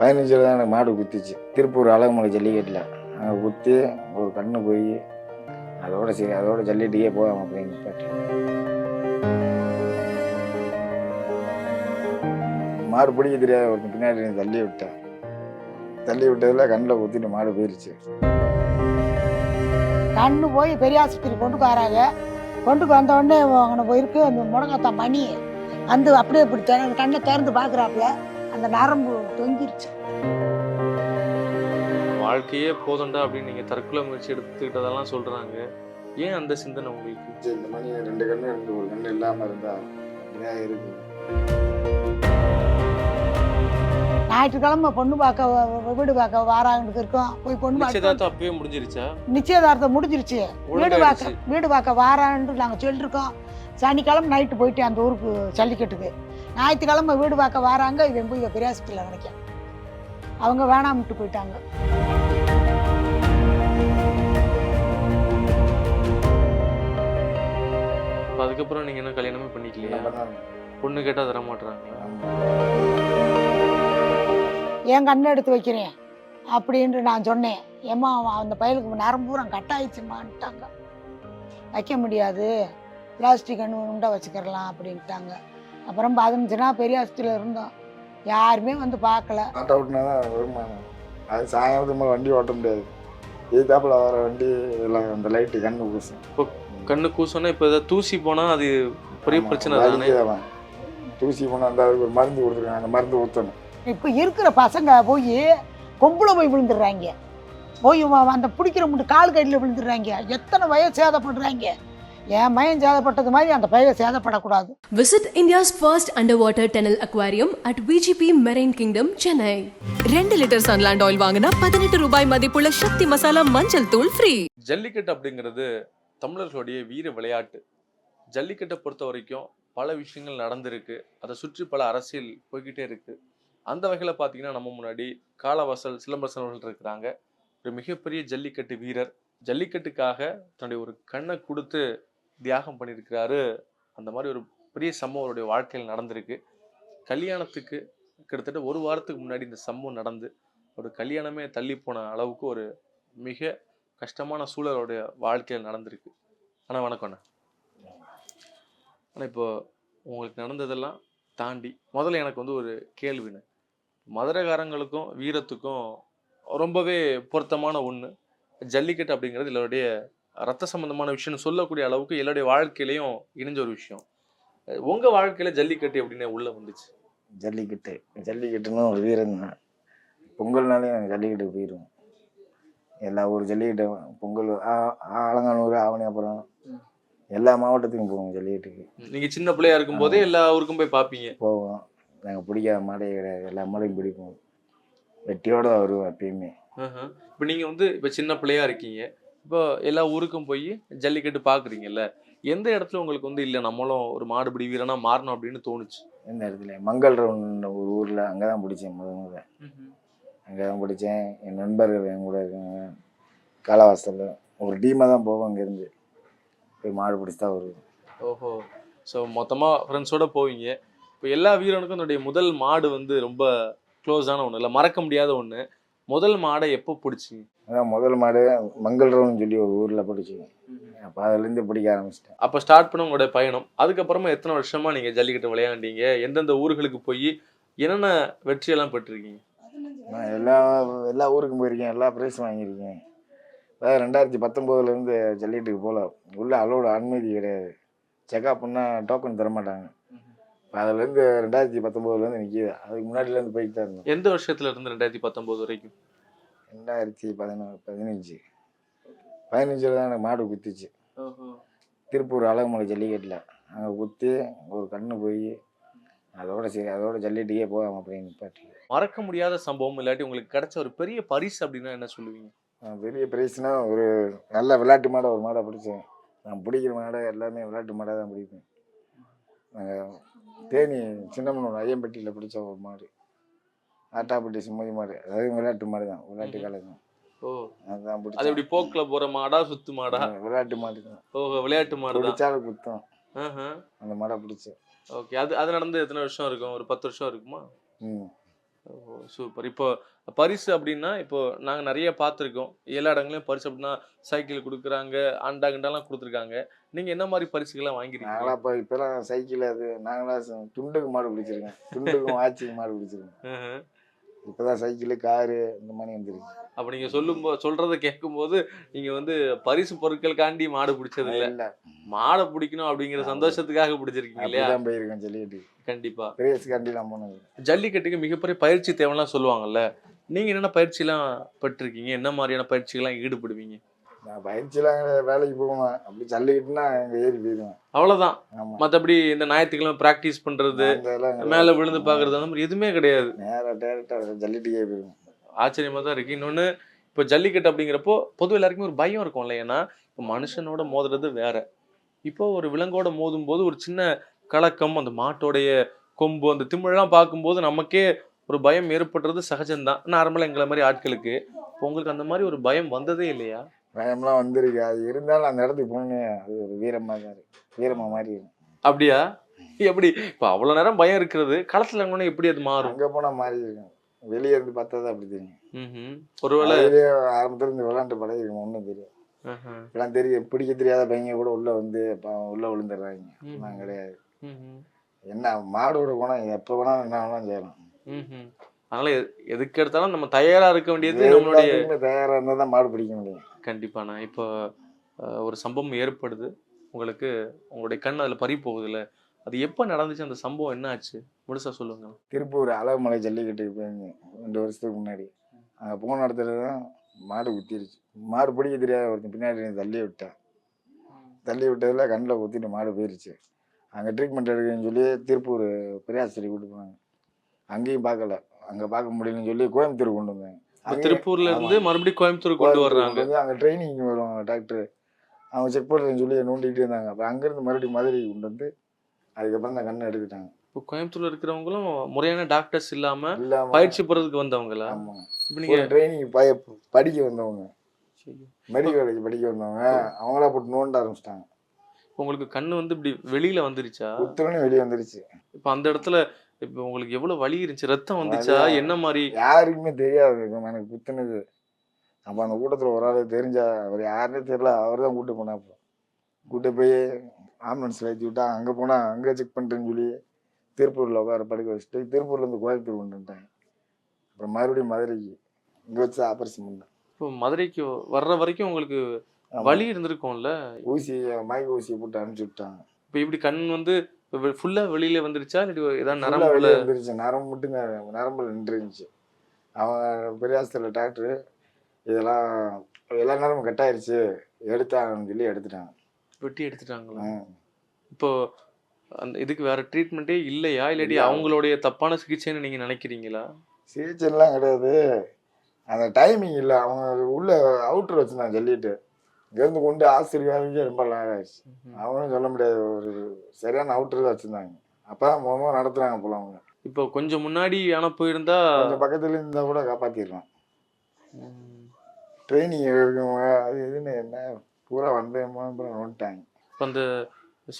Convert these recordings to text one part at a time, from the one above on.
பதினஞ்சில் தான் எனக்கு மாடு குத்திச்சு. திருப்பூர் அழகுமலை ஜல்லிக்கட்டில். அங்கே குத்தி ஒரு கண்ணு போய் அதோட சரி அதோட ஜல்லிட்டுக்கே போகாம அப்படின்னு நிப்பாட்டி மாடு பிடிக்க தெரியாத ஒருத்தன் பின்னாடி தள்ளி விட்டேன் தள்ளி விட்டதில் கண்ணில் குத்திட்டு மாடு போயிடுச்சு கண்ணு போய் பெரிய ஆஸ்பத்திரி கொண்டுக்கு வராங்க கொண்டுக்கு வந்த உடனே அங்கே போயிருக்கு அந்த முடங்கத்தான் மணி. வந்து அப்படியே இப்படி திற- கண்ணை திறந்து பார்க்குறாப்புல. அந்த நரம்பு தொங்கிருச்சு. வாழ்க்கையே போதண்டா அப்படின்னு நீங்க தற்கொலை முயற்சி எடுத்துக்கிட்டதெல்லாம் சொல்றாங்க. ஏன் அந்த சிந்தனை உங்களுக்கு? இந்த மணி ரெண்டு கண்ணு இருந்து ஒரு கண்ணு இல்லாமல் இருந்தால் அப்படிதான் இருக்கு? ஞாயிற்றுக்கிழமை பொண்ணு பார்க்க வீடு பார்க்க வாராங்கன்னு இருக்கோம் போய் பொண்ணு பார்க்க நிச்சயதார்த்தம் அப்பவே முடிஞ்சிருச்சா? நிச்சயதார்த்தம் முடிஞ்சிருச்சு. வீடு. பார்க்க வீடு பார்க்க வாரான்னு நாங்கள் சொல்லியிருக்கோம் சனிக்கிழமை நைட்டு போயிட்டு அந்த ஊருக்கு ஜல்லிக்கட்டுக்கு. ஞாயிற்றுக்கிழமை வீடு பார்க்க வாராங்க இவன் போய் பெரிய ஹாஸ்பிட்டலில் நினைக்க. அவங்க வேணாம்ட்டு போயிட்டாங்க. அதுக்கப்புறம் நீங்க என்ன கல்யாணமே பண்ணிக்கலையா? பொண்ணு கேட்டா தர மாட்டாங்க என் கண்ணை எடுத்து வைக்கிறேன் அப்படின்ட்டு நான் சொன்னேன். ஏம்மா அந்த பயலுக்கு நரம்பு பூரா வைக்க முடியாது. பிளாஸ்டிக் கண்ணு உண்டை வச்சுக்கிறலாம் அப்படின்ட்டாங்க. அப்புறம் பதினஞ்சு நாள் பெரிய ஆஸ்பத்திரியில் இருந்தோம். யாருமே வந்து பார்க்கல. ஆட்டோ ஓட்டினா தான் வருமானம் அது சாயங்காலத்துக்கு மேலே வண்டி ஓட்ட முடியாது. எதிர்த்தாப்புல வர வண்டி எல்லாம் அந்த லைட்டு கண்ணு பூசும் கண்ணு கூசோன்னா இப்ப ஏதாவது தூசி போனா அது பெரிய பிரச்சனை தானே? தூசி போனால் அந்த அதுக்கு ஒரு மருந்து கொடுத்துருக்காங்க. அந்த மருந்து ஊற்றணும் இப்போ இருக்கிற பசங்க போய் கொம்புல போய் விழுந்துடுறாங்க. போய் வ- அந்த பிடிக்கிற முட்டு கால் கடியில் விழுந்துடுறாங்க. எத்தனை வயசு சேதப்படுறாங்க. என் மயம் சேதப்பட்டது மாதிரி அந்த பையன் சேதப்படக்கூடாது. Visit India's first underwater tunnel aquarium at VGP Marine Kingdom, Chennai. ரெண்டு லிட்டர் சன்லாண்ட் ஆயில் வாங்கினா பதினெட்டு ரூபாய் மதிப்புள்ள சக்தி மசாலா மஞ்சள் தூள் ஃப்ரீ ஜல்லிக்கட்டு அப்படிங்கிறது தமிழர்களுடைய வீர விளையாட்டு. ஜல்லிக்கட்டை பொறுத்த வரைக்கும் பல விஷயங்கள் நடந்திருக்கு. அதை சுற்றி பல அரசியல் போய்கிட்டே இருக்கு. அந்த வகையில் பார்த்தீங்கன்னா நம்ம முன்னாடி காலவாசல் சிலம்பரசன் அவர்கள் இருக்கிறாங்க. ஒரு மிகப்பெரிய ஜல்லிக்கட்டு வீரர். ஜல்லிக்கட்டுக்காக தன்னுடைய ஒரு கண்ணை கொடுத்து தியாகம் பண்ணியிருக்கிறாரு. அந்த மாதிரி ஒரு பெரிய சம்பவம் அவருடைய வாழ்க்கையில் நடந்திருக்கு. கல்யாணத்துக்கு கிட்டத்தட்ட ஒரு வாரத்துக்கு முன்னாடி இந்த சம்பவம் நடந்து ஒரு கல்யாணமே தள்ளி போன அளவுக்கு ஒரு மிக கஷ்டமான சூழலோடைய வாழ்க்கையில் நடந்திருக்கு. அண்ணா வணக்கம் அண்ணா. ஆனால் இப்போ உங்களுக்கு நடந்ததெல்லாம் தாண்டி முதல்ல எனக்கு வந்து ஒரு கேள்வின்னு மதுரகாரங்களுக்கும் வீரத்துக்கும் ரொம்பவே பொருத்தமான ஒன்று ஜல்லிக்கட்டு அப்படிங்கிறது இதனுடைய ரத்த சம்பந்தமான விஷயம்னு சொல்லக்கூடிய அளவுக்கு எல்லாருடைய வாழ்க்கையிலையும் இணைஞ்ச ஒரு விஷயம். அஹ் உங்க வாழ்க்கையில ஜல்லிக்கட்டு எப்படின்னு உள்ள வந்துச்சு? ஜல்லிக்கட்டு. ஜல்லிக்கட்டுன்னு ஒரு வீரன் தான். பொங்கல்னாலே நாங்கள் ஜல்லிக்கட்டுக்கு போயிடுவோம் எல்லா ஊர் ஜல்லிக்கட்டு பொங்கல் ஆ- ஆலங்கானூர் ஆவணியாபுரம் எல்லா மாவட்டத்துக்கும் போவோம் ஜல்லிக்கட்டுக்கு. நீங்க சின்ன பிள்ளையா இருக்கும் போதே எல்லா ஊருக்கும் போய் பார்ப்பீங்க போவோம். நாங்கள் பிடிக்காத மாடே கிடையாது. எல்லா மாடையும் பிடிப்போம். வெட்டியோட தான் வருவோம் எப்பயுமே. இப்போ நீங்கள் வந்து இப்போ சின்ன பிள்ளையா இருக்கீங்க. இப்போ எல்லா ஊருக்கும் போய் ஜல்லிக்கட்டு பார்க்குறீங்கல்ல எந்த இடத்துல உங்களுக்கு வந்து இல்லை நம்மளும் ஒரு மாடுபிடி வீரனா மாறணும் அப்படின்னு தோணுச்சு? எந்த இடத்துல மங்கள் ரவுண்ட் ஒரு ஊரில் அங்கே தான் பிடிச்சேன் முத முத. அங்கே தான் பிடிச்சேன். என் நண்பர்கள் என் கூட இருக்காங்க. காலவாசலில் ஒரு டீமாக தான் போவோம் அங்கேருந்து. போய் மாடு பிடிச்சி தான் வருவோம். ஓஹோ. ஸோ மொத்தமாக ஃப்ரெண்ட்ஸோட போவீங்க. இப்போ எல்லா வீரனுக்கும் என்னுடைய முதல் மாடு வந்து ரொம்ப க்ளோஸான ஒன்று இல்லை மறக்க முடியாத ஒன்று முதல் மாடை எப்போ பிடிச்சிங்க? அதான் முதல் மாடு மங்கள் ரவுண்ட்னு சொல்லி ஒரு ஊரில் பிடிச்சேன் அப்போ அதுலேருந்து பிடிக்க ஆரம்பிச்சிட்டேன். அப்போ ஸ்டார்ட் பண்ண உங்களுடைய பயணம். அதுக்கப்புறமா எத்தனை வருஷமா நீங்கள் ஜல்லிக்கட்டு விளையாண்டீங்க? எந்தெந்த ஊர்களுக்கு போய் என்னென்ன வெற்றியெல்லாம் பெற்றிருக்கீங்க? நான் எல்லா எல்லா ஊருக்கும் போயிருக்கேன். எல்லா ப்ரைஸும் வாங்கியிருக்கேன். அதாவது ரெண்டாயிரத்தி பத்தொம்போதுலேருந்து ஜல்லிக்கட்டுக்கு போகல. உள்ள அலோடு அனுமதி கிடையாது. செக்அப் பண்ணால் டோக்கன் தர மாட்டாங்க இப்போ அதுலேருந்து ரெண்டாயிரத்தி பத்தொம்போதுலேருந்து நிற்கிது அதுக்கு முன்னாடிலேருந்து போயிட்டு தான் இருந்தோம். எந்த வருஷத்துல இருந்து ரெண்டாயிரத்தி பத்தொம்போது வரைக்கும்? ரெண்டாயிரத்தி பதினாறு பதினஞ்சு. பதினஞ்சில் தான் எனக்கு மாடு குத்திச்சு. திருப்பூர் அழகுமலை ஜல்லிக்கட்டில். அங்கே குத்தி ஒரு கண்ணு போய் அதோட சரி அதோட ஜல்லிக்கட்டுக்கே போகாம அப்படின்னு நிப்பாட்டி மறக்க முடியாத சம்பவம் இல்லாட்டி உங்களுக்கு கிடைச்ச ஒரு பெரிய பரிசு அப்படின்னா என்ன சொல்லுவீங்க? பெரிய பிரைஸ்னா ஒரு நல்ல விளையாட்டு மாடை ஒரு மாடை பிடிச்சேன். நான் பிடிக்கிற மாடை எல்லாமே விளையாட்டு மாடாக தான் பிடிப்பேன். நாங்கள் தேனி சின்னமனூர் ஐயம்பட்டியில் பிடிச்ச ஒரு மாடு. ஆட்டாப்பட்டி சுமதி மாடு. அதாவது விளையாட்டு மாடு தான் விளையாட்டு. காலை தான் ஓ. அதுதான் அது பிடிச்சேன் எப்படி போக்குல போற மாடா சுத்து மாடா? விளையாட்டு மாடு தான் ஓ விளையாட்டு மாடு தான் பிடிச்சாலும் குத்தம் அந்த மாடை பிடிச்சேன் ஓகே. அது அது நடந்து எத்தனை வருஷம் இருக்கும்? ஒரு பத்து வருஷம் இருக்குமா? ம். சூப்பர் இப்போ பரிசு அப்படின்னா இப்போ நாங்க நிறைய பார்த்துருக்கோம். எல்லா இடங்களையும் பரிசு அப்படின்னா சைக்கிள் கொடுக்குறாங்க அண்டா கண்டாலாம் கொடுத்துருக்காங்க. நீங்க என்ன மாதிரி பரிசுகள்லாம் வாங்கிருக்கீங்க? நாங்களா இப்போ இப்போலாம் சைக்கிள் அது நாங்களா ச- துண்டுக்கு மாடு பிடிச்சிருக்கேன் துண்டுக்கும் ஆச்சிக்கு மாடு பிடிச்சிருக்கேன். இப்போதான் சைக்கிள் காரு இந்த மாதிரி வந்துருக்கு அப்ப நீங்க சொல்லும் போ சொல்றதை கேட்கும்போது நீங்க வந்து பரிசு பொருட்களுக்காண்டி மாடு பிடிச்சது இல்ல. மாடை பிடிக்கணும் அப்படிங்கிற சந்தோஷத்துக்காக பிடிச்சிருக்கீங்க இல்லையா? போயிருக்கேன் ஜல்லிக்கட்டு கண்டிப்பா. ரேஸ் கண்டிலாம் போனது. ஜல்லிக்கட்டுக்கு மிகப்பெரிய பயிற்சி தேவைலாம் சொல்லுவாங்கல்ல. நீங்க என்னென்ன பயிற்சிலாம் பெற்றிருக்கீங்க? என்ன மாதிரியான பயிற்சிகள்லாம் ஈடுபடுவீங்க? நான் பயிற்சிலாம் கிடையாது, வேலைக்கு போவேன். அப்படி ஜல்லிக்கட்டுனா அங்கே ஏறி போயிடுவேன் அவ்வளவுதான். ஆமாம் மத்தபடி இந்த ஞாயிற்றுக்கிழமை பிராக்டிஸ் பண்றது மேல விழுந்து பாக்குறது அந்த மாதிரி எதுவுமே கிடையாது. நேராக டேரெக்டாக ஜல்லிட்டுக்கே போயிடுவேன் ஆச்சரியமா தான் இருக்கு. இன்னொன்னு இப்போ ஜல்லிக்கட்டு அப்படிங்கிறப்போ பொதுவா எல்லாருக்குமே ஒரு பயம் இருக்கும்ல ஏன்னா இப்போ மனுஷனோட மோதுறது வேற. இப்போ ஒரு விலங்கோட மோதும் போது ஒரு சின்ன கலக்கம் அந்த மாட்டோடைய கொம்பு அந்த திமிழெல்லாம் பார்க்கும்போது நமக்கே ஒரு பயம் ஏற்படுறது சகஜம்தான். நார்மலாக எங்களை மாதிரி ஆட்களுக்கு. உங்களுக்கு அந்த மாதிரி ஒரு பயம் வந்ததே இல்லையா? பயம்லாம் வந்திருக்கு. அது இருந்தாலும் அந்த இடத்துக்கு போகணும் அது ஒரு வீரமாக தான் இருக்கு வீரமாக மாதிரி இருக்கும். அப்படியா? எப்படி? இப்போ அவ்வளோ நேரம் பயம் இருக்கிறது. களத்தில் இறங்கணும்னா எப்படி அது மாறும்? அங்கே போனால் மாறி இருக்கும். வெளியே இருந்து பார்த்தா தான் அப்படி தெரியும். ஒருவேளை அதுலேயே ஆரம்பத்துல இருந்து விளாண்டு பழகிருக்கும். ஒன்றும் தெரியும். இப்பெல்லாம் தெரியும். பிடிக்க தெரியாத பையன் கூட உள்ளே வந்து உள்ள விழுந்துடுறாங்க. நான் கிடையாது. என்ன மாடோட குணம் எப்போ வேணாலும் என்ன வேணாலும் செய்யலாம். அதனால எது- எதுக்கு எடுத்தாலும் நம்ம தயாரா இருக்க வேண்டியது நம்மளுடைய தயாராக இருந்தால் தான் மாடு பிடிக்க முடியும். கண்டிப்பாண்ணா இப்போ ஒரு சம்பவம் ஏற்படுது. உங்களுக்கு உங்களுடைய கண் அதில் பறி போகுதுல்ல அது எப்போ நடந்துச்சு? அந்த சம்பவம் என்ன ஆச்சு? முழுசா சொல்லுங்க திருப்பூர் அழகுமலை ஜல்லிக்கட்டுக்கு போயிருந்தேன். ரெண்டு வருஷத்துக்கு முன்னாடி. அங்கே போன இடத்துல தான் மாடு குத்திருச்சு. மாடு பிடிக்க தெரியாத ஒருத்தன் பின்னாடி தள்ளி விட்டான் தள்ளி விட்டதில் கண்ணில் குத்திட்டு மாடு போயிருச்சு. அங்கே ட்ரீட்மெண்ட் எடுக்கணும்னு சொல்லி திருப்பூர் பெரியாஸ்திரி கூட்டு போனாங்க. அங்கேயும் பார்க்கல. அங்கே பார்க்க முடியலன்னு சொல்லி கோயம்புத்தூர் கொண்டு அங்கே- திருப்பூர்ல இருந்து. மறுபடியும் கோயம்புத்தூர் கொண்டு வர்றாங்க. வந்து அங்கே ட்ரைனிங் வருவாங்க டாக்டர் அவங்க செக் பண்ணுறேன்னு சொல்லி நோண்டிகிட்டே இருந்தாங்க. அப்போ அங்கேருந்து மறுபடியும் மதுரைக்கு கொண்டு வந்து அதுக்கப்புறம் தான் கண்ணை எடுத்துட்டாங்க. இப்போ கோயம்புத்தூர்ல இருக்கிறவங்களும் முறையான டாக்டர்ஸ் இல்லாம பயிற்சி பெறதுக்கு வந்தவங்களா? இப்போ நீங்க ட்ரைனிங் படிக்க வந்தவங்க. மெடிக்கல் காலேஜ் படிக்க வந்தவங்க அவங்களா போட்டு நோண்ட ஆரம்பிச்சிட்டாங்க. உங்களுக்கு கண்ணு வந்து இப்படி வெளியில வந்துருச்சா? வெளியே வந்துருச்சு. இப்போ அந்த இடத்துல இப்போ உங்களுக்கு எவ்வளவு வலி இருந்துச்சு? ரத்தம் வந்துச்சா. என்ன மாதிரி யாருக்குமே தெரியாது எனக்கு குத்துனது. அப்போ அந்த கூட்டத்தில் ஒரு ஆள் தெரிஞ்சா அவர் யாருன்னே தெரியல அவர் தான் கூட்டு போனாப்போ கூட்டு போய் ஆம்புலன்ஸில் ஏற்றி விட்டா அங்கே போனால் அங்கே செக் பண்ணிட்டேன்னு சொல்லி திருப்பூரில் உட்கார படுக்க வச்சுட்டு திருப்பூர்லேருந்து கோயம்புத்தூர் கொண்டு வந்துட்டாங்க அப்புறம் மறுபடியும் மதுரைக்கு. இங்கே வச்சு ஆப்ரேஷன் பண்ணேன். இப்போ மதுரைக்கு வர்ற வரைக்கும் உங்களுக்கு. வலி இருந்திருக்கும்ல? ஊசி மயக்க ஊசியை போட்டு அனுப்பிச்சி விட்டாங்க இப்போ இப்படி கண் வந்து ஃபுல்லா வெளியில வந்துருச்சா? இல்லாட்டி ஏதாவது ஃபுல்லாக நரம்புல வெளியே வந்துருச்சு. நரம்பு மட்டும் நரம்புல நின்றுருந்துச்சு. அவன் பெரியாஸ்திரியில் டாக்டரு இதெல்லாம் எல்லா நேரமும் கட் ஆயிருச்சு எடுத்தாங்கன்னு சொல்லி எடுத்துட்டாங்க. வெட்டி எடுத்துட்டாங்களா. இப்போ அந்த இதுக்கு வேற ட்ரீட்மெண்ட்டே இல்லையா? இல்லாட்டி இல்ல. அவங்களுடைய தப்பான சிகிச்சைன்னு நீங்க நினைக்கிறீங்களா? சிகிச்சைலாம் கிடையாது. அந்த டைமிங் இல்லை. அவங்க உள்ள அவுட்ரு வச்சுருந்தாங்க சொல்லிட்டு. இங்கேருந்து கொண்டு ஆசிரியர் ரொம்ப ஆயிடுச்சு அவங்களும் சொல்ல முடியாது ஒரு சரியான அவுட்ரு தான் வச்சுருந்தாங்க. அப்போ தான் முகமாக நடத்துகிறாங்க போல அவங்க. இப்போ கொஞ்சம் முன்னாடி ஆனா போயிருந்தா கொஞ்சம் பக்கத்துல இருந்தால் கூட காப்பாற்றிடலாம் ட்ரைனிங் இருக்கவங்க அது இதுன்னு என்ன பூரா வந்தேமா அப்புறம் வந்துட்டாங்க. இப்ப அந்த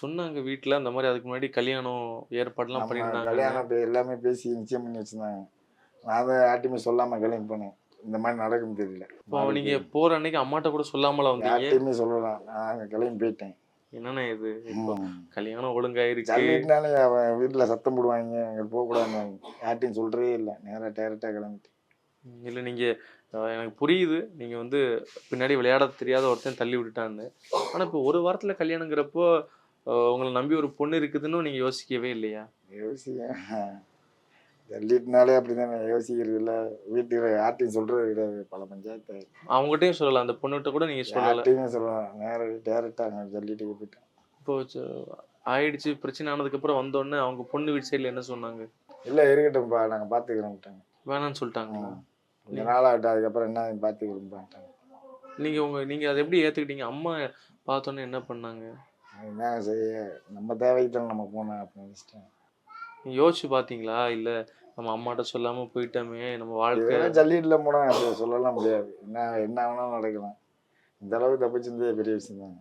சொன்னாங்க வீட்ல அந்த மாதிரி அதுக்கு முன்னாடி கல்யாணம் ஏற்பாடுலாம் பண்ணியிருந்தாங்க கல்யாணம் எல்லாமே பேசி நிச்சயம் பண்ணி வச்சிருந்தாங்க. நான் தான் யார்ட்டையுமே சொல்லாம கல்யாணம் பண்ணேன். இந்த மாதிரி நடக்கும் தெரியல. இப்போ நீங்க போற அன்னைக்கு அம்மாட்ட கூட சொல்லாமல வந்தீங்க? யார்ட்டையுமே சொல்லலாம். நான் கிளம்பி போயிட்டேன். என்னண்ணே இது. கல்யாணம் ஒழுங்காயிருச்சு ஜல்லிட்டுனாலே அவன் வீட்டில் சத்தம் போடுவாங்க. அங்கே போகக்கூடாதுன்னு யார்ட்டையும் சொல்றதே இல்லை. நேராக டேரெக்டாக கிளம்பிட்டு இல்ல நீங்க எனக்கு புரியுது. நீங்க வந்து பின்னாடி விளையாட தெரியாத ஒருத்தன் தள்ளி விட்டுட்டான்னு. ஆனா இப்போ ஒரு வாரத்துல கல்யாணங்கிறப்போ உங்களை நம்பி ஒரு பொண்ணு இருக்குதுன்னு நீங்க யோசிக்கவே இல்லையா? யோசிக்க ஜல்லிட்டுனாலே அப்படி தானே யோசிக்கிறது இல்லை வீட்டுக்கு யார்ட்டையும் சொல்றது கிடையாது பல பஞ்சாயத்து. அவங்ககிட்டயும் சொல்லலாம் அந்த பொண்ணுகிட்ட கூட நீங்க சொல்லல. யார்ட்டையுமே சொல்லலாம். நேராக டேரெக்டாக அங்கே ஜல்லிட்டுக்கு போயிட்டேன் இப்போ ஆயிடுச்சு பிரச்சனை ஆனதுக்கு அப்புறம் வந்தோடனே அவங்க பொண்ணு வீட்டு சைடுல என்ன சொன்னாங்க? இல்லை இருக்கட்டும்ப்பா நாங்கள் பார்த்துக்கிறோம்ட்டாங்க வேணாம்னு சொல்லிட்டாங்களா? கொஞ்ச நாள் ஆகட்டும் அதுக்கப்புறம் என்ன பார்த்துக்கிறோம்ப்பான்ட்டாங்க நீங்க உங்க நீங்க அதை எப்படி ஏத்துக்கிட்டீங்க? அம்மா பார்த்தோன்னே என்ன பண்ணாங்க? என்ன செய்ய? நம்ம தேவைக்கு தான் நம்ம போனோம் அப்படின்னு யோசிச்சு பாத்தீங்களா இல்ல நம்ம அம்மாட்ட சொல்லாம போயிட்டோமே நம்ம வாழ்க்கை ஜல்லிட்டுல போனால் அப்படி சொல்லலாம் முடியாது. என்ன என்ன வேணாலும் நடக்கலாம். இந்த அளவுக்கு தப்பிச்சிருந்தே பெரிய விஷயம் தாங்க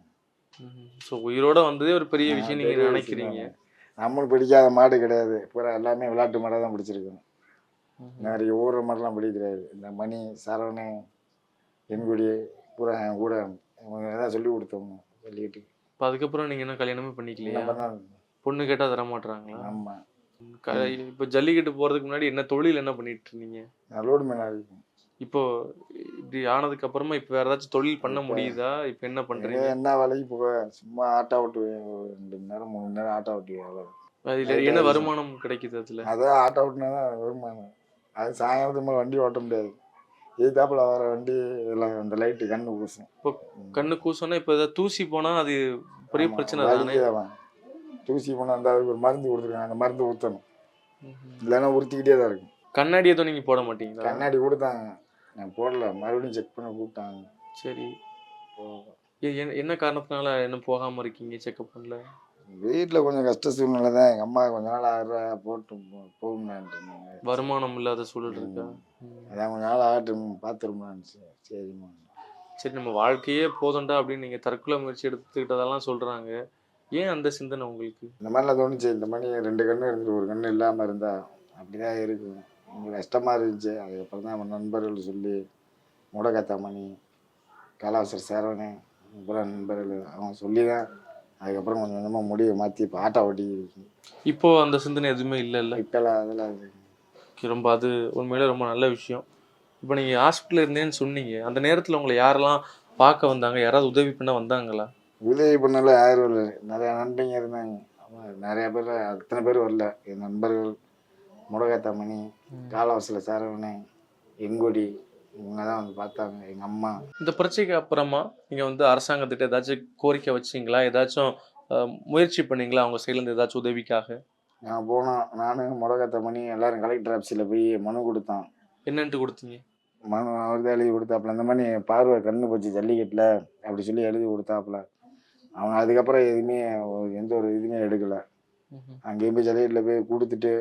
ஸோ உயிரோட வந்ததே ஒரு பெரிய விஷயம் நீங்க நினைக்கிறீங்க. நம்மளுக்கு பிடிக்காத மாடு கிடையாது. பூரா எல்லாமே விளையாட்டு மாடாக தான் பிடிச்சிருக்கோம். நிறைய ஊர்ற மாதிரிலாம் படிக்க தெரியாது. இந்த மணி சரவணன் என்குடி பூரா என் கூட தான் சொல்லி கொடுத்தவங்க சொல்லிட்டு இப்போ அதுக்கப்புறம் நீங்க என்ன கல்யாணமே பண்ணிக்கலையா? பண்ண பொண்ணு கேட்டா தர மாட்டாங்களா ஆமாம் இப்போ ஜல்லிக்கட்டு போறதுக்கு முன்னாடி என்ன தொழில் என்ன பண்ணிட்டு இருந்தீங்க? இப்போ இப்படி ஆனதுக்கு அப்புறமா இப்போ வேற ஏதாச்சும் தொழில் பண்ண முடியுதா? இப்போ என்ன பண்றீங்க? என்ன வேலைக்கு போக சும்மா ஆட்டோ ஒரு ரெண்டு மணி நேரம் மூணு மணி நேரம் ஆட்டோ அவ்வளோ அதுல என்ன வருமானம் கிடைக்குது அதுல? அதான் ஆட்டோ ஓட்டினா தான் வருமானம். அது சாயங்காலத்துக்கு மேலே வண்டி ஓட்ட முடியாது. எதிர்த்தாப்புல வர வண்டி இதெல்லாம் அந்த லைட்டு கண்ணு பூசும். இப்போ கண்ணு கூசோன்னா இப்போ ஏதாவது தூசி போனா அது பெரிய பிரச்சனை தானே? தூசி போனால் அந்த அதுக்கு ஒரு மருந்து கொடுத்துருக்காங்க. அந்த மருந்து ஊற்றணும் இல்லைன்னா உறுத்திக்கிட்டே தான் இருக்கும். கண்ணாடி எதுவும் நீங்க போட மாட்டீங்களா? கண்ணாடி கொடுத்தாங்க. நான் போடல. மறுபடியும் செக் பண்ண கூப்பிட்டாங்க. சரி. என்ன- காரணத்தினால என்ன போகாம இருக்கீங்க செக்அப் பண்ணல? வீட்டில் கொஞ்சம் கஷ்ட சூழ்நிலை தான். எங்கள் அம்மா கொஞ்ச நாள் ரூபா போட்டு போகணும்னான்ட்டு வருமானம் இல்லாத சூழல் இருக்கா. அதான் கொஞ்ச நாள் ஆகட்டும் பார்த்துருமான்னு சரிம்மா. சரி நம்ம வாழ்க்கையே போதும்டா அப்படின்னு நீங்க தற்கொலை முயற்சி எடுத்துக்கிட்டதெல்லாம் சொல்றாங்க. ஏன் அந்த சிந்தனை உங்களுக்கு? இந்த மாதிரிலாம் தோணுச்சு. இந்த மணி ரெண்டு கண்ணு இருந்துட்டு ஒரு கண்ணு இல்லாமல் இருந்தா அப்படிதான் இருக்கும். உங்களுக்கு கஷ்டமாக இருந்துச்சு. அதுக்கப்புறம் தான் நண்பர்கள் சொல்லி முடக்கத்தா மணி கலாசர் சேரவனே அப்புறம் நண்பர்கள் அவங்க சொல்லி தான் அதுக்கப்புறம் கொஞ்சம் கொஞ்சமாக முடிவை மாற்றி இப்போ ஆட்டோ ஓட்டி இப்போ அந்த சிந்தனை எதுவுமே இல்லை இல்லை. இப்போலாம் அதெல்லாம் ரொம்ப அது உண்மையிலே ரொம்ப நல்ல விஷயம். இப்போ நீங்கள் ஹாஸ்பிட்டலில் இருந்தேன்னு சொன்னீங்க. அந்த நேரத்தில் உங்களை யாரெல்லாம் பார்க்க வந்தாங்க? யாராவது உதவி பண்ண வந்தாங்களா? உதவி பண்ணல யாரும் வரல. நிறைய நண்பங்க இருந்தாங்க. நிறைய பேர் அத்தனை பேர் வரல. என் நண்பர்கள் முடகத்தா மணி காலவாசல சாரவனே எங்கொடி இவங்க தான் வந்து பார்த்தாங்க எங்கள் அம்மா. இந்த பிரச்சனைக்கு அப்புறமா நீங்கள் வந்து அரசாங்கத்திட்ட ஏதாச்சும் கோரிக்கை வச்சீங்களா? ஏதாச்சும் முயற்சி பண்ணீங்களா? அவங்க சைட்லேருந்து ஏதாச்சும் உதவிக்காக? நான் போனோம். நானும் முடக்கத்த மணி எல்லாரும் கலெக்டர் ஆஃபீஸில் போய் மனு கொடுத்தோம். என்னன்ட்டு கொடுத்தீங்க? மனு அவர் தான் எழுதி கொடுத்தாப்புல. இந்த மாதிரி பார்வை கண்ணு போச்சு ஜல்லிக்கட்டில் அப்படி சொல்லி எழுதி கொடுத்தாப்புல. அவன் அதுக்கப்புறம் எதுவுமே எந்த ஒரு இதுவுமே எடுக்கலை. அங்கேயும் போய் ஜல்லிக்கட்டில் போய் கொடுத்துட்டு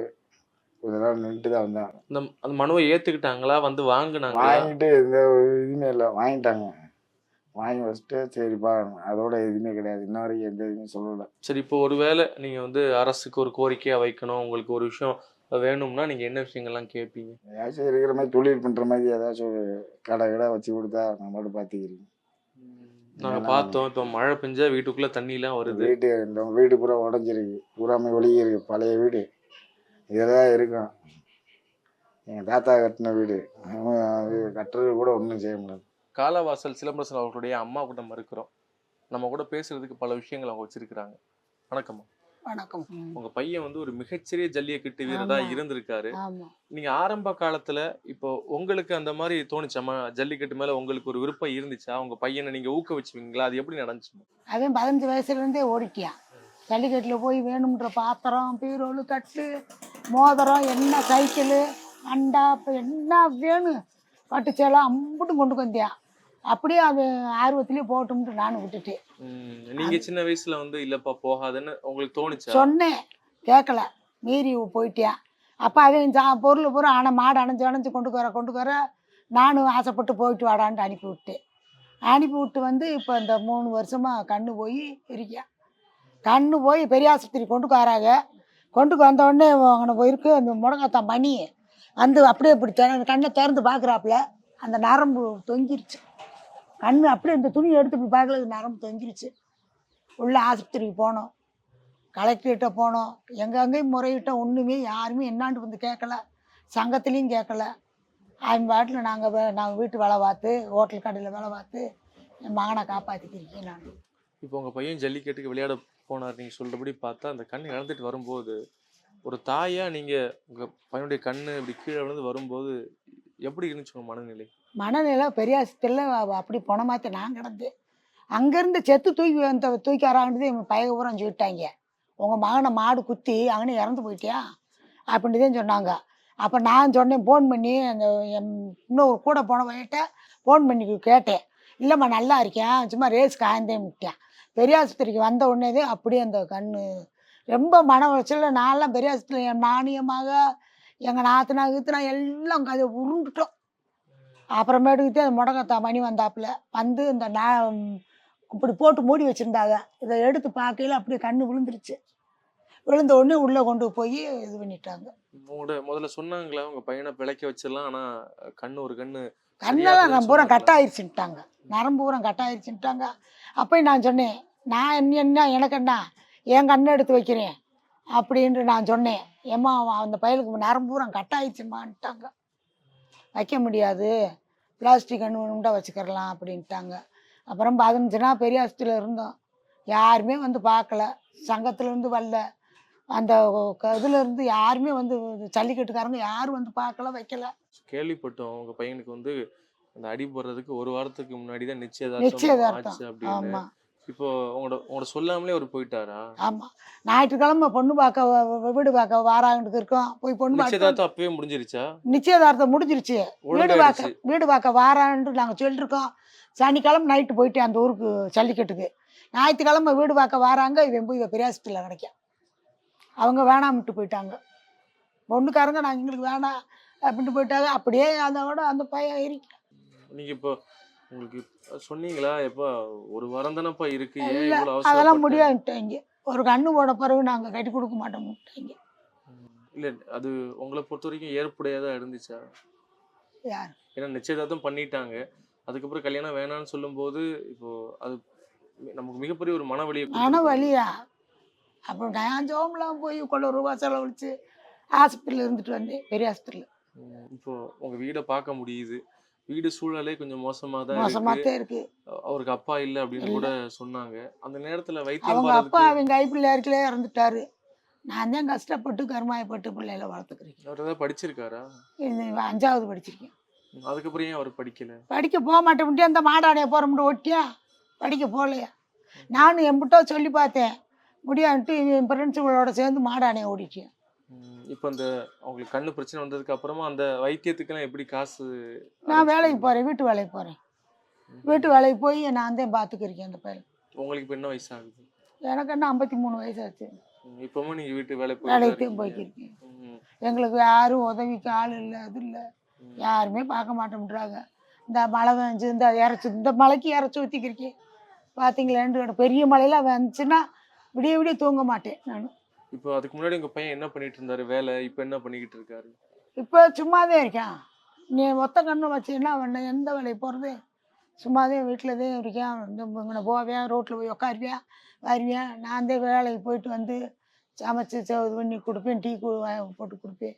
நாள் நின்றுட்டு தான் வந்தேன். அந்த அந்த மனுவை ஏற்றுக்கிட்டாங்களா வந்து வாங்கினாங்களா? வாங்கிட்டு எந்த ஒரு இதுவுமே இல்லை. வாங்கிட்டாங்க. வாங்கி வச்சுட்டு சரிப்பா அதோட எதுவுமே கிடையாது. இன்ன வரைக்கும் எந்த இதுவுமே சொல்லலை. சரி இப்போ ஒருவேளை நீங்கள் வந்து அரசுக்கு ஒரு கோரிக்கையாக வைக்கணும் உங்களுக்கு ஒரு விஷயம் வேணும்னா நீங்கள் என்ன விஷயங்கள்லாம் கேட்பீங்க? ஏதாச்சும் இருக்கிற மாதிரி தொழில் பண்ணுற மாதிரி ஏதாச்சும் ஒரு கடை கடை வச்சு கொடுத்தா நான் மட்டும் பார்த்துக்கிறேன் நாங்கள் பார்த்தோம். இப்போ மழை பெஞ்சா வீட்டுக்குள்ளே தண்ணிலாம் வருது. வீட்டு இந்த வீடு பூரா உடஞ்சிருக்கு. பூராமே ஒழுகி இருக்கு. பழைய வீடு. இதில் தான் இருக்கும். எங்கள் தாத்தா கட்டின வீடு. அது கட்டுறது கூட ஒன்றும் செய்ய முடியாது. காலவாசல் சிலம்பரசன் அவர்களுடைய அம்மா கூட நம்ம இருக்கிறோம். நம்ம கூட பேசுறதுக்கு பல விஷயங்கள் அவங்க வச்சிருக்கிறாங்க. வணக்கம்மா. வணக்கம். உங்க பையன் வந்து ஒரு மிகச்சிறிய ஜல்லிக்கட்டு வீரரா. இருந்திருக்காரு. ஆமா. நீங்க ஆரம்ப காலத்துல இப்போ உங்களுக்கு அந்த மாதிரி தோணுச்சாமா ஜல்லிக்கட்டு மேல உங்களுக்கு ஒரு விருப்பம் இருந்துச்சா? உங்க பையனை நீங்க ஊக்குவிச்சுவீங்களா அது எப்படி நடந்துச்சு? அவன் பதினஞ்சு வயசுல இருந்தே ஓடிட்டியான் ஜல்லிக்கட்டில் போய் வேணுன்ற பாத்திரம் பீரோலு தட்டு மோதிரம் என்ன சைக்கிளு அண்டா இப்போ என்ன வேணும் பட்டுச்சேலை அம்புட்டும் கொண்டு வந்தியான் அப்படியே அது ஆர்வத்திலேயே போட்டும்ட்டு நானும் விட்டுட்டேன். நீங்க சின்ன வயசுல வந்து இல்லப்பா போகாதுன்னு உங்களுக்கு தோணுச்சா? சொன்னேன். கேட்கல மீறி போயிட்டியான் அப்போ அவன் ஜா பொருள் பூரா ஆனால் மாடு அணைஞ்சு அணைஞ்சு கொண்டு வர கொண்டு வர நானும் ஆசைப்பட்டு போயிட்டு வாடான்ட்டு அனுப்பி விட்டேன். அனுப்பி விட்டு வந்து இப்போ இந்த மூணு வருஷமாக கண்ணு போய் இருக்கேன். கண்ணு போய் பெரிய ஆஸ்பத்திரி கொண்டு வராங்க. கொண்டு வந்த உடனே அங்கே போயிருக்கு அந்த முடங்கத்தான் மணி. வந்து அப்படியே இப்படி திற கண்ணை திறந்து பார்க்குறாப்புல அந்த நரம்பு தொங்கிருச்சு. கண் அப்படியே இந்த துணி எடுத்து இப்படி பார்க்கல நரம்பு தொங்கிருச்சு. உள்ள ஆஸ்பத்திரிக்கு போனோம். கலெக்டர்கிட்ட போனோம். எங்கெங்கேயும் முறையிட்டோம் ஒன்றுமே யாருமே என்னான்ட்டு வந்து கேட்கல சங்கத்துலேயும் கேட்கல அவன் பாட்டில் நாங்கள் நாங்கள் வீட்டு வேலை பார்த்து ஹோட்டல் கடையில் வேலை பார்த்து என் மகனை காப்பாற்றிக்கிருக்கேன் நான். இப்போ உங்கள் பையன் ஜல்லிக்கட்டுக்கு விளையாட போனார் நீங்கள் சொல்கிறபடி பார்த்தா அந்த கண் இழந்துட்டு வரும்போது ஒரு தாயாக நீங்கள் உங்கள் பையனுடைய கண் இப்படி கீழே விழுந்து வரும்போது எப்படி இருந்துச்சு உங்கள் மனநிலை? மனநிலை பெரிய ஆஸ்பத்திரியில் அப்படி போன மாதிரி நான் கிடந்தேன் அங்கேருந்து செத்து தூக்கி அந்த தூக்கி வராண்டது எங்கள் பையன் சொல்லிட்டாங்க. உங்கள் மகனை மாடு குத்தி அங்கே இறந்து போயிட்டியா? அப்படின்னு தான் சொன்னாங்க. அப்போ நான் சொன்னேன் ஃபோன் பண்ணி அந்த என் இன்னொரு கூட போன போயிட்ட ஃபோன் பண்ணி கேட்டேன். இல்லைம்மா நல்லா இருக்கேன் சும்மா ரேஸ் காய்ந்தேன் விட்டேன் பெரிய ஆஸ்பத்திரிக்கு வந்த உடனே அப்படியே அந்த கண் ரொம்ப மன உளைச்சலில் நான்லாம் பெரியாஸ்பத்திரி என் நாணயமாக எங்கள் நாத்தனா கீத்தனா எல்லாம் கதை உருண்டுட்டோம். அப்புறமேட்டுக்கிட்டே அந்த முடக்கத்தா மணி வந்தாப்புல வந்து இந்த நா இப்படி போட்டு மூடி வச்சுருந்தாங்க. இதை எடுத்து பார்க்கையில அப்படியே கண்ணு விழுந்துருச்சு. விழுந்த உடனே உள்ளே கொண்டு போய் இது பண்ணிட்டாங்க. உங்களோட முதல்ல சொன்னாங்களா உங்க பையனை பிழைக்க வச்சிடலாம். ஆனா கண்ணு ஒரு கண்ணு கண்ணெல்லாம் நான் சொன்னாங்களா? கட் ஆயிடுச்சுட்டாங்க நரம்பு பூரா கட் ஆயிடுச்சுட்டாங்க அப்போ நான் சொன்னேன் நான் என்ன என்ன எனக்கு என்ன? என் கண்ணை எடுத்து வைக்கிறேன். அப்படின்ட்டு நான் சொன்னேன். ஏம்மா அந்த பயலுக்கு நரம்பு பூரா கட் ஆயிடுச்சுமான்ட்டாங்க வைக்க முடியாது. பிளாஸ்டிக் கண்ணு உண்டை வச்சுக்கிறலாம் அப்படின்ட்டாங்க. அப்புறம் பதினஞ்சு நாள் பெரிய ஆஸ்பத்திரியில் இருந்தோம். யாருமே வந்து பார்க்கல சங்கத்துலேருந்து வரல. அந்த க- இதுல இருந்து யாருமே வந்து ஜல்லிக்கட்டுக்காரங்க யாரும் வந்து பார்க்கல வைக்கல. கேள்விப்பட்டோம். உங்க பையனுக்கு வந்து அந்த அடி போடுறதுக்கு ஒரு வாரத்துக்கு முன்னாடி தான் நிச்சயதார்த்தம். நிச்சயதார்த்தம். ஆமாம் இப்போ உங்களோட உங்களோட சொல்லாமலே அவர் போயிட்டாரா? ஆமாம் ஞாயிற்றுக்கிழமை பொண்ணு பார்க்க வீடு பார்க்க வாராங்கன்னு இருக்கோம். போய் பொண்ணு நிச்சயதார்த்தம் அப்பவே முடிஞ்சிருச்சா? நிச்சயதார்த்தம் முடிஞ்சிருச்சு. வீடு பார்க்க வீடு பார்க்க வாரான்ட்டு நாங்கள் சொல்லியிருக்கோம் சனிக்கிழமை நைட்டு போயிட்டு அந்த ஊருக்கு ஜல்லிக்கட்டுக்கு. ஞாயிற்றுக்கிழமை வீடு பார்க்க வாராங்க இவன் போய் இவன் பெரியாஸ்பத்திரியில் கிடைக்க. அவங்க வேணாம்ட்டு போயிட்டாங்க. பொண்ணுக்காரங்க நாங்கள் எங்களுக்கு வேணாம் அப்படின்ட்டு போயிட்டாங்க. அப்படியே அதோட அந்த பையன் ஏறி நீங்க இப்போ உங்களுக்கு சொன்னீங்களா? எப்போ ஒரு வாரம் தானப்பா இருக்கு. ஏன் இல்ல, இவ்வளவு அதெல்லாம் முடியாதுட்டாங்க ஒரு கண்ணு போட பிறகு நாங்கள் கட்டி கொடுக்க மாட்டோம்ட்டாங்க இல்ல அது உங்களை பொறுத்த வரைக்கும் ஏற்புடையதா இருந்துச்சா? யார்? ஏன்னா நிச்சயதார்த்தம் பண்ணிட்டாங்க. அதுக்கப்புறம் கல்யாணம் வேணாம்னு சொல்லும்போது இப்போ அது நமக்கு மிகப்பெரிய ஒரு மனவலியை மன கொடுத்திருக்கும். வலியா அப்போ நான் ஜோம்லாம் போய் கொள்ள ரூபா செலவழிச்சு ஆஸ்பத்திரியில் இருந்துட்டு வந்தேன். பெரிய ம், இப்போ உங்க வீடை பார்க்க முடியுது. வீடு சூழ்நிலை கொஞ்சம் மோசமா தான் இருக்கு. அவருக்கு அப்பா இல்ல அப்படின்னு. கூட சொன்னாங்க. அந்த நேரத்துல வைத்தியம் அவங்க அப்பா அவங்க கைப்பிள்ளை இருக்கலே இறந்துட்டாரு. நான் தான் கஷ்டப்பட்டு கருமாயப்பட்டு பிள்ளைகளை வளர்த்துக்கிறேன். அவர் ஏதாவது படிச்சிருக்காரா? அஞ்சாவது படிச்சிருக்கேன். அதுக்கப்புறம் ஏன் அவர் படிக்கல? படிக்க போக மாட்டேன்ட்டு அந்த மாடாடைய போகிறோம்னு ஒட்டியா படிக்க போகலையா? நானும் என்கிட்ட சொல்லி பார்த்தேன். முடியான்ட்டு என் ஃப்ரெண்ட்ஸுகளோட சேர்ந்து மாடானையை ஓடிட்டேன் இப்போ அந்த அவங்களுக்கு கண்ணு பிரச்சனை வந்ததுக்கு அப்புறமா அந்த வைத்தியத்துக்கெல்லாம் எப்படி காசு நான் வேலைக்கு போகிறேன் வீட்டு வேலைக்கு போகிறேன் வீட்டு வேலைக்கு போய் நான் தான் பார்த்துக்கிறேன் அந்த பையன் உங்களுக்கு இப்போ என்ன வயசாகுது? எனக்கு என்ன ஐம்பத்தி மூணு வயசாச்சு. ம், இப்பவும் நீங்க வீட்டு வேலை வேலைக்கு போய்க்கிருக்கேன். எங்களுக்கு யாரும் உதவிக்கு ஆள் இல்லை அது இல்லை. யாருமே பார்க்க மாட்டேன்றாங்க இந்த மழை பெஞ்சு இந்த இறச்சி இந்த மலைக்கு இறச்சி ஊற்றிக்கிருக்கேன் பார்த்தீங்களேன்னு பெரிய மழையெல்லாம் வந்துச்சுன்னா விடிய விடிய தூங்க மாட்டேன் நான். இப்போ அதுக்கு முன்னாடி உங்க பையன் என்ன பண்ணிட்டு இருந்தாரு? வேலை இப்போ என்ன பண்ணிக்கிட்டு இருக்காரு? இப்போ சும்மாதே இருக்கேன். நீ மொத்த கண்ணு வச்சு என்ன பண்ண எந்த வேலைக்கு போகிறது சும்மாதே வீட்டில் தான் இருக்கேன் இங்கே போவேன் ரோட்டில் போய் உட்காருவேன் வருவேன் நான் தான் வேலைக்கு போயிட்டு வந்து சமைச்சு இது பண்ணி கொடுப்பேன். டீ போட்டு கொடுப்பேன்.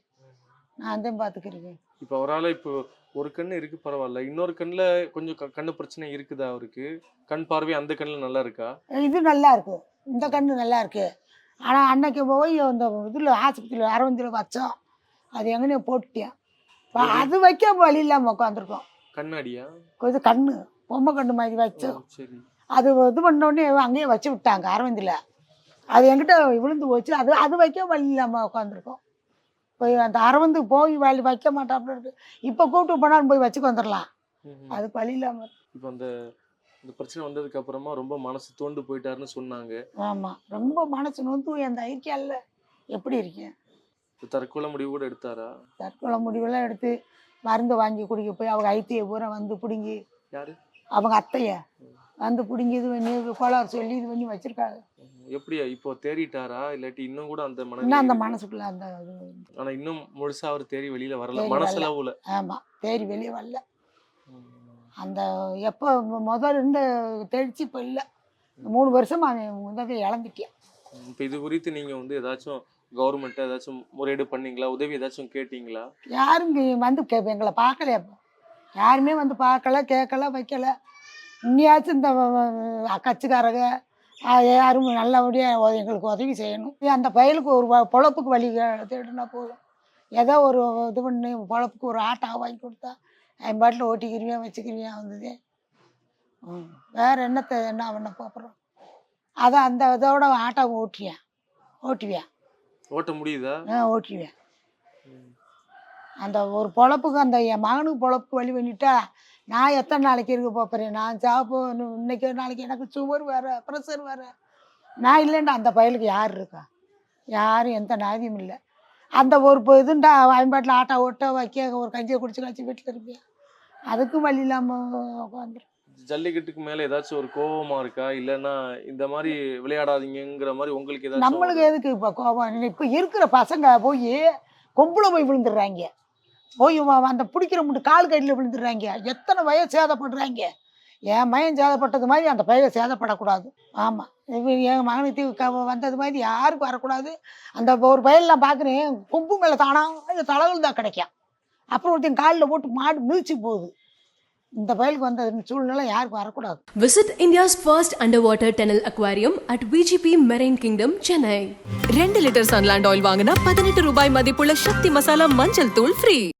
நான் தான் பார்த்துக்கிறேன் இப்போ அவரால இப்போ ஒரு கண்ணு இருக்கு பரவாயில்ல. இன்னொரு கண்ணுல கொஞ்சம் கண்ணு பிரச்சனை இருக்குதா அவருக்கு? கண் பார்வை அந்த கண்ணுல நல்லா இருக்கா? இது நல்லா இருக்கு. இந்த கண்ணு நல்லா இருக்கு. ஆனால் அன்னைக்கு போய் அந்த இதில் ஆஸ்பத்திரியில் அரவிந்தில் வச்சோம். அது எங்கனே போட்டுட்டேன் அது வைக்க வழி இல்லாமல் உட்காந்துருக்கோம் கண்ணாடியா? இது கண்ணு பொம்மை கண்ணு மாதிரி வச்சோம். அது இது பண்ண உடனே அங்கேயே வச்சு விட்டாங்க அரவிந்தில். அது என்கிட்ட விழுந்து போச்சு. அது அது வைக்க வழி இல்லாமல் உட்காந்துருக்கோம் போய் அந்த அரவிந்து போய் வழி வைக்க மாட்டாப்புல இருக்கு. இப்போ கூப்பிட்டு போனாலும் போய் வச்சுக்கு வந்துடலாம். அது வழி இல்லாமல் இப்போ அந்த இந்த பிரச்சனை வந்ததுக்கு அப்புறமா ரொம்ப மனசு தோண்டு போயிட்டாருன்னு சொன்னாங்க. ஆமாம் ரொம்ப மனசு நொந்து அந்த ஐக்கியம் எப்படி இருக்கேன்? தற்கொலை முடிவு கூட எடுத்தாரா? தற்கொலை முடிவெல்லாம் எடுத்து மருந்து வாங்கி குடிக்க போய் அவங்க ஐத்தியை பூரா வந்து பிடுங்கி யாரு? அவங்க அத்தைய வந்து பிடுங்கி இது பண்ணி கோளாறு சொல்லி இது பண்ணி வச்சிருக்காங்க. எப்படியா? இப்போ தேறிட்டாரா? இல்லாட்டி இன்னும் கூட அந்த இன்னும் அந்த மன மனசுக்குள்ள அந்த ஆனா இன்னும் முழுசா அவர் தேறி வெளியில வரல. மனசளவுல ஆமாம் தேறி வெளியே வரல. அந்த எப்போ முதல் இருந்த தெளிச்சு இப்போ இல்லை. மூணு வருஷமா அவன் உதவி இழந்துட்டேன் இப்போ இது குறித்து நீங்க வந்து ஏதாச்சும் கவர்மெண்ட் ஏதாச்சும் முறையீடு பண்ணீங்களா? உதவி ஏதாச்சும் கேட்டீங்களா? யாரும் வந்து கே எங்களை பார்க்கல அப்போ? யாருமே வந்து பார்க்கல கேட்கல வைக்கல. இன்னியாச்சும் இந்த கட்சிக்காரங்க யாரும் நல்லபடியாக எங்களுக்கு உதவி செய்யணும். அந்த பயலுக்கு ஒரு பொழப்புக்கு வழி தேடினா போதும். ஏதோ ஒரு இது பண்ணி பொழப்புக்கு ஒரு ஆட்டோ வாங்கி கொடுத்தா என் பாட்டில் ஓட்டிக்கிருவேன் வச்சுக்கிருவேன் வந்தது. வேறு என்னத்தை என்ன பண்ண போகிறோம் அதான் அந்த இதோட ஆட்டோ ஓட்டுவேன் ஓட்டுவேன் ஓட்ட முடியுதா? ஆ ஓட்டுவேன் அந்த ஒரு பொழப்புக்கு அந்த என் மகனுக்கு பொழப்புக்கு வழி பண்ணிட்டா நான் எத்தனை நாளைக்கு இருக்க போகிறேன் நான் சாப்பு இன்னைக்கு நாளைக்கு எனக்கு சுகர் வேறு ப்ரெஷர் வேறு. நான் இல்லைன்னா அந்த பயலுக்கு யார் இருக்கா? யாரும் எந்த நாதியும் இல்லை. அந்த ஒரு இதுண்டா ஐம்பாட்டில் ஆட்டோ ஓட்ட வைக்க ஒரு கஞ்சியை குடிச்சு கழிச்சு வீட்டில் இருப்பேன் அதுக்கும் வழி இல்லாமல் உட்காந்துரும் ஜல்லிக்கட்டுக்கு மேல ஏதாச்சும் ஒரு கோவமா இருக்கா? இல்லைன்னா இந்த மாதிரி விளையாடாதீங்கங்கிற மாதிரி உங்களுக்கு ஏதாச்சும் நம்மளுக்கு எதுக்கு இப்போ கோபம் இப்போ இருக்கிற பசங்க போய் கொம்புல போய் விழுந்துடுறாங்க. போய் அந்த பிடிக்கிற முட்டு கால் கடியில் விழுந்துடுறாங்க. எத்தனை வயசு சேதப்படுறாங்க? என் மகன் சேதப்பட்டது மாதிரி அந்த பையன் சேதப்படக்கூடாது. ஆமாம் என் மகனுக்கு வந்தது மாதிரி யாருக்கும் வரக்கூடாது. அந்த ஒரு பையன் நான் பார்க்குறேன் கொம்பு மேலே தானா தலைகள் தான் கிடைக்கும். அப்புறம் ஒருத்தன் காலில் போட்டு மாடு மிதிச்சு போகுது. இந்த பயலுக்கு வந்த சூழ்நிலை யாருக்கும் வரக்கூடாது. Visit India's first underwater tunnel aquarium at VGP Marine Kingdom, Chennai. ரெண்டு லிட்டர் சன்லாண்ட் ஆயில் வாங்கினா பதினெட்டு ரூபாய் மதிப்புள்ள சக்தி மசாலா மஞ்சள் தூள் ஃப்ரீ.